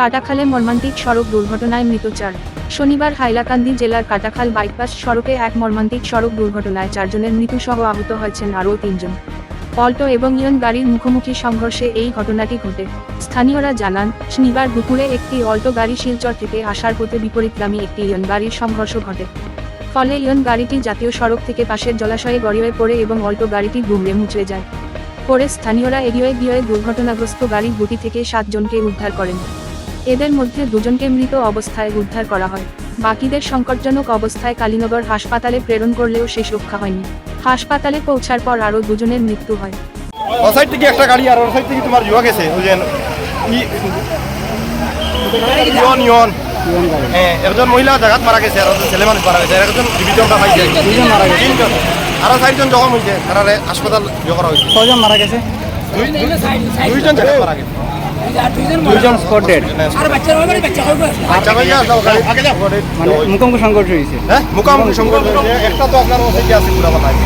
কাটাখালে মর্মান্তিক সড়ক দুর্ঘটনায় মৃত চার। শনিবার হাইলাকান্দি জেলার কাটাখাল বাইপাস সড়কে এক মর্মান্তিক সড়ক দুর্ঘটনায় চারজনের মৃত্যুসহ আহত হয়েছেন আরও তিনজন। অল্টো এবং ইয়ন গাড়ির মুখোমুখি সংঘর্ষে এই ঘটনাটি ঘটে। স্থানীয়রা জানান, শনিবার দুপুরে একটি অল্টো গাড়ি শিলচর থেকে আসার পথে বিপরীতগামী একটি ইয়ন গাড়ির সংঘর্ষ ঘটে। ফলে ইয়ন গাড়িটি জাতীয় সড়ক থেকে পাশের জলাশয়ে গড়িয়ে পড়ে এবং অল্টো গাড়িটি দুমড়ে মুচড়ে যায়। পরে স্থানীয়রা এগিয়ে গিয়ে দুর্ঘটনাগ্রস্ত গাড়ির গুটি থেকে সাতজনকে উদ্ধার করেন। এদের মধ্যে দুজনকে মৃত অবস্থায় উদ্ধার করা হয়। বাকিদের সংকটজনক অবস্থায় কালীনগর হাসপাতালে প্রেরণ করলেও শেষ রক্ষা হয়নি। হাসপাতালে পৌঁছার পর আরও দুজনের মৃত্যু হয়। ও সাইড থেকে একটা গাড়ি আর ওর সাইড থেকে তোমার গেছে ওই যে ইয়ন ইয়ন হ্যাঁ একজন মহিলা জায়গাত মারা গেছে আর ছেলে মানুষ মারা গেছে একজন জীবিত ওটা পাইছে তিনজন। আরও চারজন জখম হয়েছে তারা হাসপাতাল হয়েছে। মারা গেছে। দুইজন মারা গেছে। স্পট ডেড আচ্ছা মানে মুখোমুখি সংঘর্ষ হয়েছে। মুখোমুখি সংঘর্ষ একটা তো আপনার আছে পুরা মাথায়